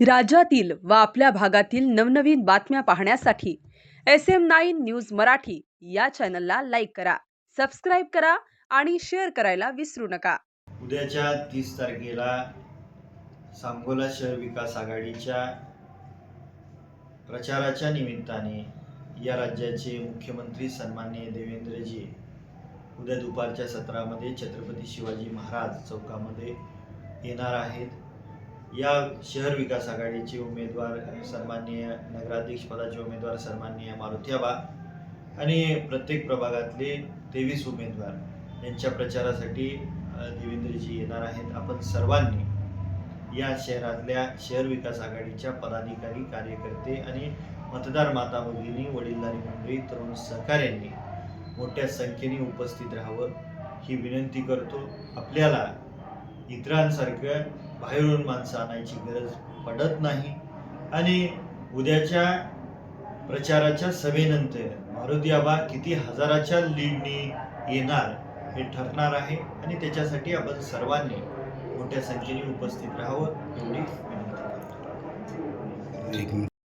राज्यातील व आपल्या भागातील नवनवीन बातम्या पाहण्यासाठी S M nine news Marathi या चॅनलला लाईक करा सबस्क्राईब करा आणि शेअर करायला विसरू नका. उद्याच्या तीस तारखेला सांगोला शहर विकास आघाडीच्या प्रचाराच्या निमित्ताने या राज्याचे मुख्यमंत्री सन्मान्य देवेंद्रजी उद्या दुपारच्या सत्रामध्ये छत्रपती शिवाजी महाराज चौकामध्ये येणार आहेत. या शहर विकास आघाडीचे उमेदवार सन्माननीय नगराध्यक्ष पदाचे उमेदवार सन्माननीय मारुतीआबा आणि प्रत्येक प्रभागातले तेवीस उमेदवार यांच्या प्रचारासाठी देवेंद्रजी येणार आहेत. आपण सर्वांनी या शहरातल्या शहर विकास आघाडीच्या पदाधिकारी कार्यकर्ते आणि मतदार माता भगिनी वडीलधारी मंडळी तरुण सहकाऱ्यांनी मोठ्या संख्येने उपस्थित राहावं ही विनंती करतो. आपल्याला इतरांसारखं बाहेरून माणसं आणायची गरज पडत नाही. आणि उद्याच्या प्रचाराच्या सभेनंतर मारुती आबा किती हजाराच्या लीडनी येणार हे ठरणार आहे. आणि त्याच्यासाठी आपण सर्वांनी मोठ्या संख्येने उपस्थित राहावं एवढी विनंती करतो.